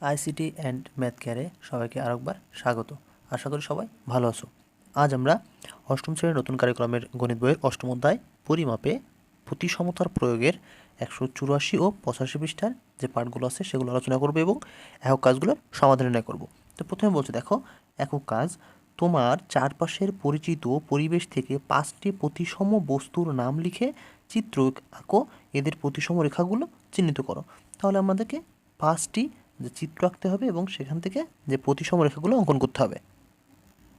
ICT and math কেয়ারে সবাইকে আরেকবার স্বাগত। আশা করি সবাই ভালো আছো। আজ আমরা অষ্টম শ্রেণির নতুন কারিকুলামের গণিত বইয়ের অষ্টম অধ্যায় পরিমাপে প্রতিসমতার প্রয়োগের একশো চুরাশি ও পঁচাশি পৃষ্ঠার যে পাঠগুলো আছে সেগুলো আলোচনা করব এবং একক কাজগুলোর সমাধান নির্ণয় করব। তো প্রথমে বলছে, দেখো, একক কাজ, তোমার চারপাশের পরিচিত পরিবেশ থেকে পাঁচটি প্রতিসম বস্তুর নাম লিখে চিত্র আঁকো, এদের প্রতিসম রেখাগুলো চিহ্নিত করো। তাহলে আমাদেরকে পাঁচটি যে চিত্র আঁকতে হবে এবং সেখান থেকে যে প্রতিসম রেখাগুলো অঙ্কন করতে হবে।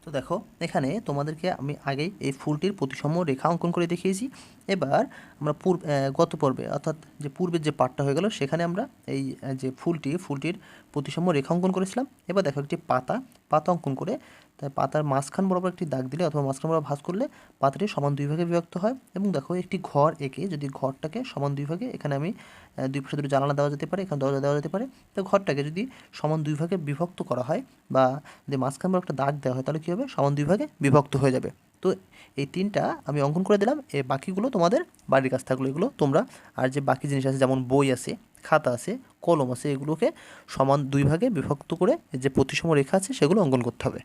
তো দেখো, এখানে তোমাদেরকে আমি আগেই এই ফুলটির প্রতিসম রেখা অঙ্কন করে দেখিয়েছি। এবার আমরা পূর্ব গত পর্বে, অর্থাৎ যে পূর্বের যে পাটটা হয়ে গেল, সেখানে আমরা এই যে ফুলটি, ফুলটির প্রতিসম রেখা অঙ্কন করেছিলাম। এবার দেখো একটি পাতা পাতা অঙ্কন করে, তাই পাতার মাঝখান বরাবর একটি দাগ দিলে অথবা মাঝখান বরাবর ভাঁজ করলে পাতাটি সমান দুই ভাগে বিভক্ত হয়। এবং দেখো একটি ঘর এঁকে যদি ঘরটাকে সমান দুই ভাগে, এখানে আমি দুই পাশে দুটো জানালা দেওয়া যেতে পারে, এখানে দরজা দেওয়া যেতে পারে। তো ঘরটাকে যদি সমান দুই ভাগে বিভক্ত করা হয় বা যদি মাঝখান বরাবর একটা দাগ দেওয়া হয়, তাহলে কী হবে? সমান দুই ভাগে বিভক্ত হয়ে যাবে। তো এই তিনটা আমি অঙ্কন করে দিলাম। এ বাকিগুলো তোমাদের বাড়ির কাছ থাকল, এগুলো তোমরা, আর যে বাকি জিনিস আছে, যেমন বই আছে খাতা আছে, কলম আছে, এগুলোকে সমান দুই ভাগে বিভক্ত করে যে প্রতিসম রেখা আছে সেগুলো অঙ্কন করতে হবে।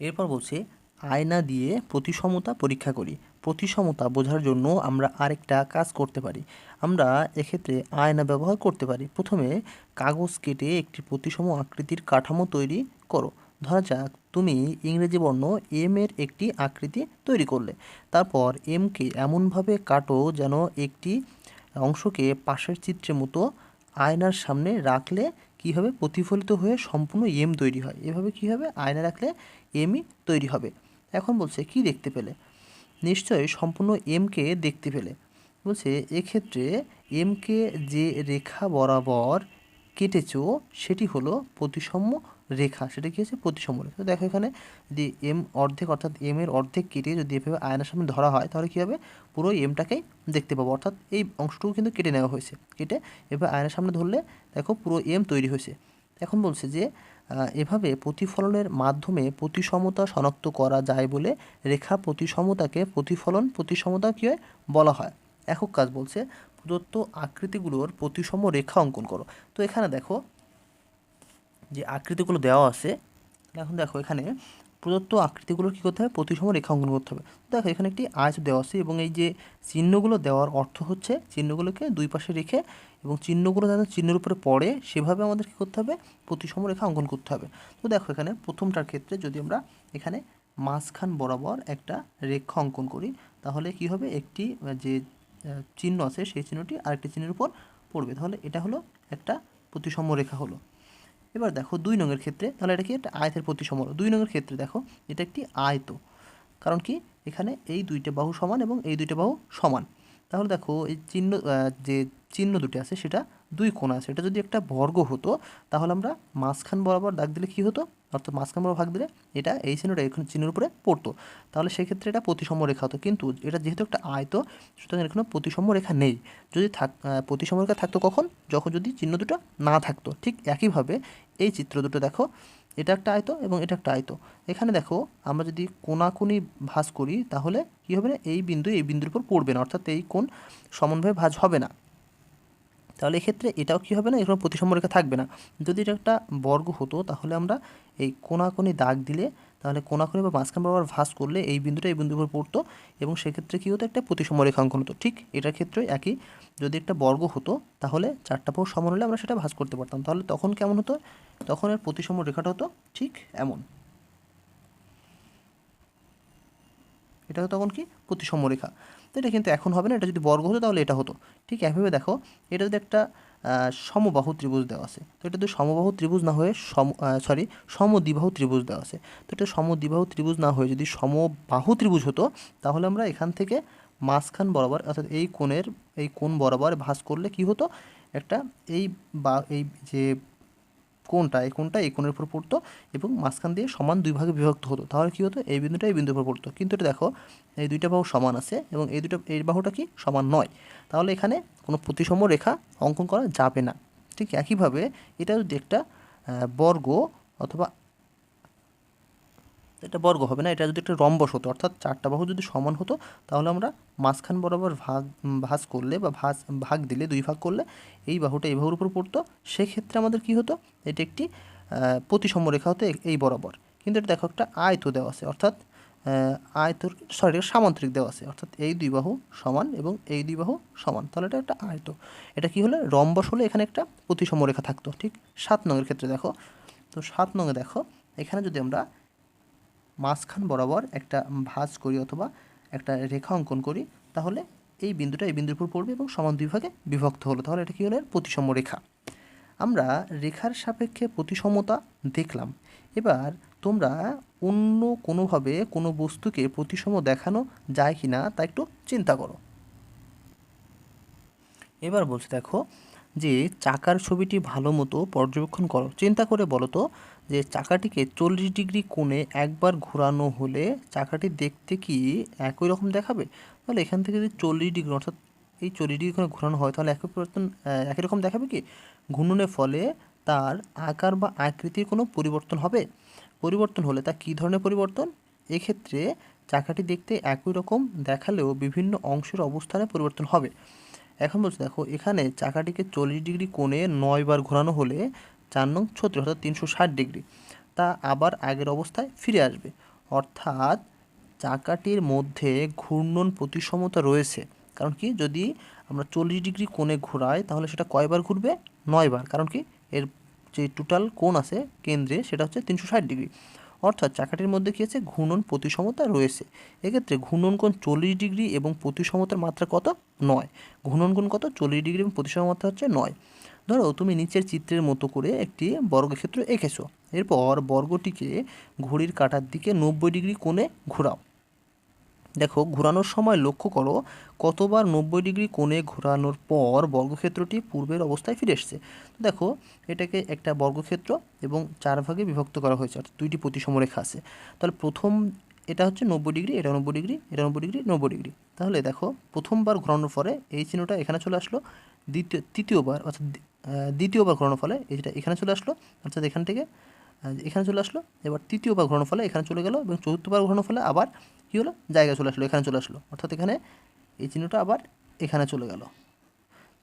এরপর বলছে, আয়না দিয়ে প্রতিসমতা পরীক্ষা করি। প্রতিসমতা বোঝার জন্য আমরা আরেকটা কাজ করতে পারি। আমরা এক্ষেত্রে আয়না ব্যবহার করতে পারি। প্রথমে কাগজ কেটে একটি প্রতিসম আকৃতির কাঠামো তৈরি করো। ধরা যাক, তুমি ইংরেজি বর্ণ এম এর একটি আকৃতি তৈরি করলে। তারপর এমকে এমনভাবে কাটো যেন একটি অংশকে পাশের চিত্রের মতো আয়নার সামনে রাখলে কী হবে প্রতিফলিত হয়ে সম্পূর্ণ এম তৈরি হয়? এভাবে কী হবে আয়না রাখলে এমই তৈরি হবে? এখন বলছে, কি দেখতে পেলে? নিশ্চয়ই সম্পূর্ণ এমকে দেখতে পেলে। বলছে, এক্ষেত্রে এমকে যে রেখা বরাবর কেটেছো, সেটি হলো প্রতিসম রেখা, সেটা কি হচ্ছে? প্রতিসম রেখা। দেখো এখানে যদি এম অর্ধেক, অর্থাৎ এম এর অর্ধেক কেটে যদি এভাবে আয়নার সামনে ধরা হয়, তাহলে কী হবে? পুরো এমটাকেই দেখতে পাবো। অর্থাৎ এই অংশটুকু কিন্তু কেটে নেওয়া হয়েছে। কেটে এভাবে আয়নার সামনে ধরলে দেখো পুরো এম তৈরি হয়েছে। এখন বলছে যে এভাবে প্রতিফলনের মাধ্যমে প্রতিসমতা শনাক্ত করা যায় বলে রেখা প্রতিসমতাকে প্রতিফলন, প্রতিসমতা কী হয়? বলা হয়। একক কাজ বলছে, প্রদত্ত আকৃতিগুলোর প্রতিসম রেখা অঙ্কন করো। তো এখানে দেখো যে আকৃতিগুলো দেওয়া আছে এখন দেখো এখানে প্রদত্ত আকৃতিগুলো কী করতে হবে? প্রতিসম রেখা অঙ্কন করতে হবে। দেখো এখানে একটি আয়ত দেওয়া আছে এবং এই যে চিহ্নগুলো দেওয়ার অর্থ হচ্ছে চিহ্নগুলোকে দুই পাশে রেখে এবং চিহ্নগুলো যেন চিহ্নের উপরে পড়ে, সেভাবে আমাদের কী করতে হবে? প্রতিসম রেখা অঙ্কন করতে হবে। তো দেখো এখানে প্রথমটার ক্ষেত্রে যদি আমরা এখানে মাঝখান বরাবর একটা রেখা অঙ্কন করি, তাহলে কি হবে? একটি যে চিহ্ন আছে, সেই চিহ্নটি আরেকটি চিহ্নের উপর পড়বে। তাহলে এটা হলো একটা প্রতিসম রেখা হলো। এবার দেখো দুই নঙের ক্ষেত্রে, তাহলে এটা কি? একটা আয়তের প্রতিসম সমান। দুই নঙের ক্ষেত্রে দেখো, এটা একটি আয়ত। কারণ কি? এখানে এই দুইটা বাহু সমান এবং এই দুইটা বাহু সমান। তাহলে দেখো, এই চিহ্ন যে চিহ্ন দুটি আছে, সেটা দুই কোণ আছে। এটা যদি একটা বর্গ হতো, তাহলে আমরা মাঝখান বরাবর দাগ দিলে কি হতো? অর্থাৎ মাঝখান বরাবর ভাগ দিলে এটা এই চিহ্নটা এখানে চিহ্নের উপরে পড়তো। তাহলে সেক্ষেত্রে এটা প্রতিসম রেখা হতো। কিন্তু এটা যেহেতু একটা আয়ত, সুতরাং এখানে প্রতিসম রেখা নেই। যদি থাক প্রতিসম রেখা থাকতো কখন? যখন যদি চিহ্ন দুটো না থাকতো। ঠিক একইভাবে এই চিত্র দুটো দেখো, এটা একটা আয়ত এবং এটা একটা আয়ত। এখানে দেখো, আমরা যদি কোনাকুনি ভাঁজ করি, তাহলে কী হবে না? এই বিন্দু এই বিন্দুর উপর পড়বে না। অর্থাৎ এই কোণ সমানভাবে ভাঁজ হবে না। তাহলে এক্ষেত্রে এটাও কী হবে না? এখানে প্রতিসম রেখা থাকবে না। যদি এটা একটা বর্গ হতো, তাহলে আমরা এই কোনাকুনি দাগ দিলে, তাহলে কোনাকুনি বা মাঝখান বরাবর ভাঁজ করলে এই বিন্দুটা এই বিন্দুর উপর পড়তো এবং সেক্ষেত্রে কী হতো? একটা প্রতিসম রেখা অঙ্কন হতো। ঠিক এটার ক্ষেত্রে একই। যদি একটা বর্গ হতো, তাহলে চারটা পাও সমান হলে আমরা সেটা ভাঁজ করতে পারতাম। তাহলে তখন কেমন হতো? তখন এর প্রতিসম রেখাটা হতো ঠিক এমন। এটা তখন কি? প্রতিসম রেখা। তো এটা কিন্তু এখন হবে না, এটা যদি বর্গ হতো তাহলে এটা হতো। ঠিক একইভাবে দেখো, এটা যদি একটা সমবাহু ত্রিভুজ দেওয়া আছে, তো এটা যদি সমবাহু ত্রিভুজ না হয়ে সম সরি সমদ্বিবাহু ত্রিভুজ দেওয়া আছে, তো এটা সমদ্বিবাহু ত্রিভুজ না হয়ে যদি সমবাহু ত্রিভুজ হতো, তাহলে আমরা এখান থেকে মাঝখান বরাবর, অর্থাৎ এই কোণের, এই কোণ বরাবর ভাঁজ করলে কি হতো? একটা এই বা, এই যে কোণটা, এই কোনটা এই কোণের উপর পড়তো এবং মাঝখান দিয়ে সমান দুই ভাগে বিভক্ত হতো। তাহলে কী হতো? এই বিন্দুটা এই বিন্দুর উপর পড়তো। কিন্তু এটা দেখো, এই দুইটা বাহু সমান আছে এবং এই দুটো এই বাহুটা কি সমান নয়। তাহলে এখানে কোনো প্রতিসম রেখা অঙ্কন করা যাবে না। ঠিক একইভাবে এটা যদি একটা বর্গ অথবা এটা বর্গ হবে না, এটা যদি একটা রম্বস হতো অর্থাৎ চারটা বাহু যদি সমান হতো, তাহলে আমরা মাঝখান বরাবর ভাগ ভাঁজ করলে বা ভাঁজ, ভাগ দিলে, দুই ভাগ করলে এই বাহুটা এই বাহুর উপর পড়তো। সেক্ষেত্রে আমাদের কি হতো? এটি একটি প্রতিসম রেখা হতো এই বরাবর। কিন্তু এটা দেখো একটা আয়ত দেওয়া আছে, অর্থাৎ আয়তর সরি সামান্তরিক দেওয়া আছে, অর্থাৎ এই দুই বাহু সমান এবং এই দুই বাহু সমান। তাহলে এটা একটা আয়ত। এটা কি হলে? রম্বস হলে এখানে একটা প্রতিসম রেখা থাকতো, ঠিক সাত নঙের ক্ষেত্রে দেখো। তো সাত নঙে দেখো, এখানে যদি আমরা মাঝখান বরাবর একটা ভাঁজ করি অথবা একটা রেখা অঙ্কন করি, তাহলে এই বিন্দুটা এই বিন্দুর উপর পড়বে এবং সমান দুই ভাগে বিভক্ত হলো। তাহলে এটা কী হলো? প্রতিসম রেখা। আমরা রেখার সাপেক্ষে প্রতিসমতা দেখলাম। এবার তোমরা অন্য কোনোভাবে কোনো বস্তুকে প্রতিসম দেখানো যায় কি না তা একটু চিন্তা করো। এবার বলছি দেখো যে চাকার ছবিটি ভালো মতো পর্যবেক্ষণ করো। চিন্তা করে বলো তো যে চাকাটিকে চল্লিশ ডিগ্রি কোণে একবার ঘোরানো হলে চাকাটি দেখতে কি একই রকম দেখাবে? তাহলে এখান থেকে যদি চল্লিশ ডিগ্রি, অর্থাৎ এই চল্লিশ ডিগ্রি কোণে ঘোরানো হয়, তাহলে একই পরিবর্তন একই রকম দেখাবে কি? ঘূর্ণনের ফলে তার আকার বা আকৃতির কোনো পরিবর্তন হবে। পরিবর্তন হলে তা কী ধরনের পরিবর্তন? এক্ষেত্রে চাকাটি দেখতে একই রকম দেখালেও বিভিন্ন অংশের অবস্থানে পরিবর্তন হবে। এখন বলছি, দেখো, এখানে চাকাটিকে চল্লিশ ডিগ্রি কোণে নয়বার ঘোরানো হলে চার নং ছত্রিশ অর্থাৎ তিনশো ষাট ডিগ্রি। তা আবার আগের অবস্থায় ফিরে আসবে। অর্থাৎ চাকাটির মধ্যে ঘূর্ণন প্রতিসমতা রয়েছে। কারণ কি? যদি আমরা চল্লিশ ডিগ্রি কোণে ঘোরাই, তাহলে সেটা কয়বার ঘুরবে? নয়বার। কারণ কি? এর যে টোটাল কোণ আছে কেন্দ্রে, সেটা হচ্ছে তিনশো ষাট ডিগ্রি। অর্থাৎ চাকাটির মধ্যে কী আছে? ঘূর্ণন প্রতিসমতা রয়েছে। এক্ষেত্রে ঘূর্ণন কোণ চল্লিশ ডিগ্রি এবং প্রতিসমতার মাত্রা কত? নয়। ঘূর্ণন কোণ কত? চল্লিশ ডিগ্রি এবং প্রতিসমতা হচ্ছে নয়। ধরো তুমি নিচের চিত্রের মতো করে একটি বর্গক্ষেত্র এঁকেছো। এরপর বর্গটিকে ঘড়ির কাটার দিকে নব্বই ডিগ্রি কোণে ঘোরাও। দেখো, ঘোরানোর সময় লক্ষ্য করো, কতবার নব্বই ডিগ্রি কোণে ঘোরানোর পর বর্গক্ষেত্রটি পূর্বের অবস্থায় ফিরে এসছে। দেখো, এটাকে একটা বর্গক্ষেত্র এবং চার ভাগে বিভক্ত করা হয়েছে, অর্থাৎ দুইটি প্রতিসমরেখা আছে। তাহলে প্রথম এটা হচ্ছে নব্বই ডিগ্রি, এটা নব্বই ডিগ্রি, এটা নব্বই ডিগ্রি নব্বই ডিগ্রি। তাহলে দেখো, প্রথমবার ঘোরানোর পরে এই চিহ্নটা এখানে চলে আসলো, দ্বিতীয়, তৃতীয়বার, অর্থাৎ দ্বিতীয়বার ঘোরানোর ফলে এটা এখানে চলে আসলো, অর্থাৎ এখান থেকে এখানে চলে আসলো, এবার তৃতীয়বার ঘোরানোর ফলে এখানে চলে গেল এবং চতুর্থবার ঘোরানোর ফলে আবার কী হলো? জায়গায় চলে আসলো, এখানে চলে আসলো। অর্থাৎ এখানে এই চিহ্নটা আবার এখানে চলে গেল।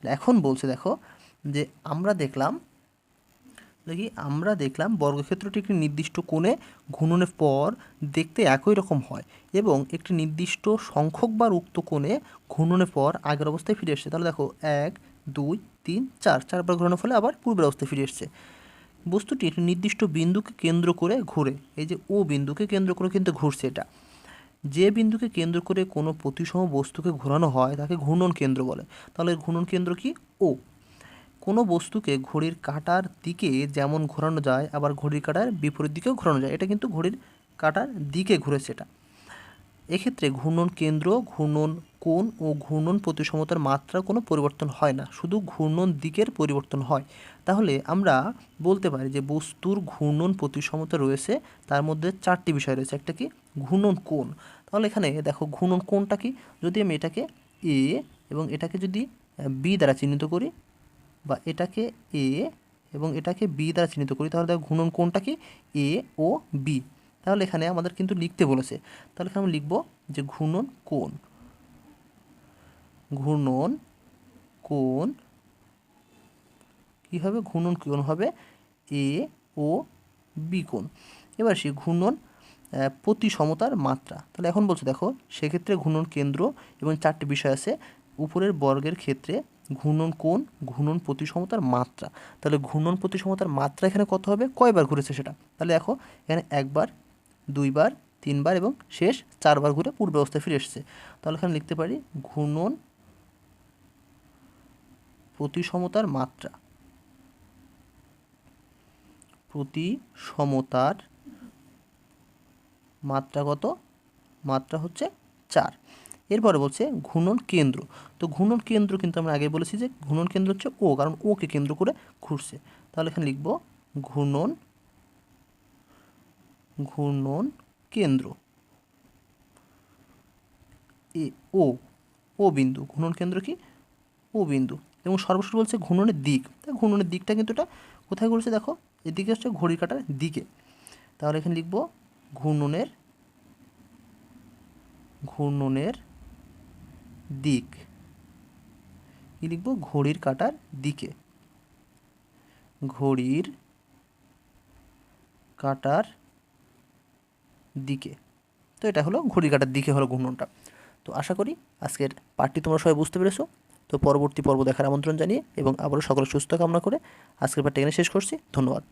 এখন বলছে দেখো যে আমরা দেখলাম দেখি আমরা দেখলাম বর্গক্ষেত্রটি একটি নির্দিষ্ট কোণে ঘূর্ণনের পর দেখতে একই রকম হয় এবং একটি নির্দিষ্ট সংখ্যক সংখ্যকবার উক্ত কোণে ঘূর্ণনের পর আগের অবস্থায় ফিরে এসছে। তাহলে দেখো এক, দুই তিন, চার, চারবার ঘোরানোর ফলে আবার পূর্বের অবস্থায় ফিরে এসছে। বস্তুটি একটি নির্দিষ্ট বিন্দুকে কেন্দ্র করে ঘুরে। এই যে ও বিন্দুকে কেন্দ্র করে কিন্তু ঘুরছে এটা। যে বিন্দুকে কেন্দ্র করে কোনো প্রতিসম বস্তুকে ঘোরানো হয়, তাকে ঘূর্ণন কেন্দ্র বলে। তাহলে ঘূর্ণন কেন্দ্র কি? ও। কোনো বস্তুকে ঘড়ির কাটার দিকে যেমন ঘোরানো যায়, আবার ঘড়ির কাটার বিপরীত দিকেও ঘোরানো যায়। এটা কিন্তু ঘড়ির কাটার দিকে ঘুরেছে এটা। এক্ষেত্রে ঘূর্ণন কেন্দ্র, ঘূর্ণন কোণ ও ঘূর্ণন প্রতিসমতার মাত্রা কোনো পরিবর্তন হয় না, শুধু ঘূর্ণন দিকের পরিবর্তন হয়। তাহলে আমরা বলতে পারি যে বস্তুর ঘূর্ণন প্রতিসমতা রয়েছে, তার মধ্যে চারটি বিষয় রয়েছে, একটা কি? ঘূর্ণন কোণ। তাহলে এখানে দেখো ঘূর্ণন কোণটা কি? যদি আমি এটাকে এ এবং এটাকে যদি বি দ্বারা চিহ্নিত করি বা এটাকে এ এবং এটাকে বি দ্বারা চিহ্নিত করি, তাহলে দেখো ঘূর্ণন কোণটা কি? A O B. তাহলে এখানে আমাদের কিন্তু লিখতে বলেছে। তাহলে এখানে আমরা লিখব যে ঘূর্ণন কোণ। ঘূর্ণন কোণ কী হবে? ঘূর্ণন কোণ হবে এ ও বি কোণ। এবার সে ঘূর্ণন প্রতি সমতার মাত্রা। তাহলে এখন বলছে, দেখো, সেক্ষেত্রে ঘূর্ণন কেন্দ্র এবং চারটি বিষয় আছে। উপরের বর্গের ক্ষেত্রে ঘূর্ণন কোণ, ঘূর্ণন প্রতিসমতার মাত্রা। তাহলে ঘূর্ণন প্রতিসমতার মাত্রা এখানে কত হবে? কয়বার ঘুরেছে সেটা? তাহলে দেখো, এখানে একবার দুইবার, তিনবার এবং শেষ চারবার ঘুরে পূর্ব অবস্থায় ফিরে এসেছে। তাহলে এখানে লিখতে পারি ঘূর্ণন প্রতিসমতার মাত্রা। প্রতি সমতার মাত্রা কত? মাত্রা হচ্ছে চার। এরপরে বলছে ঘূর্ণন কেন্দ্র। তো ঘূর্ণন কেন্দ্র কিন্তু আমরা আগে বলেছি যে ঘূর্ণন কেন্দ্র হচ্ছে ও কারণ ওকে কেন্দ্র করে ঘুরছে। তাহলে এখানে লিখব ঘূর্ণন ঘূর্ণন কেন্দ্র। এ, ও ও বিন্দু, ঘূর্ণন কেন্দ্র কি? ও বিন্দু। এবং সর্বশেষ বলছে ঘূর্ণনের দিক। তাই ঘূর্ণনের দিকটা কিন্তু এটা কোথায় ঘুরছে দেখো? এদিকে হচ্ছে ঘড়ি কাটার দিকে। তাহলে এখানে লিখব ঘূর্ণনের ঘূর্ণনের দিক। কি লিখব? ঘড়ির কাটার দিকে। ঘড়ির কাঁটার দিকে। তো এটা হলো ঘড়ি কাটার দিকে হলো ঘূর্ণনটা। তো আশা করি আজকের পাঠটি তোমরা সবাই বুঝতে পেরেছ। তো পরবর্তী পর্ব দেখার আমন্ত্রণ জানিয়ে এবং আবারও সকলের সুস্থ কামনা করে আজকের পাঠটি এখানে শেষ করছি। ধন্যবাদ।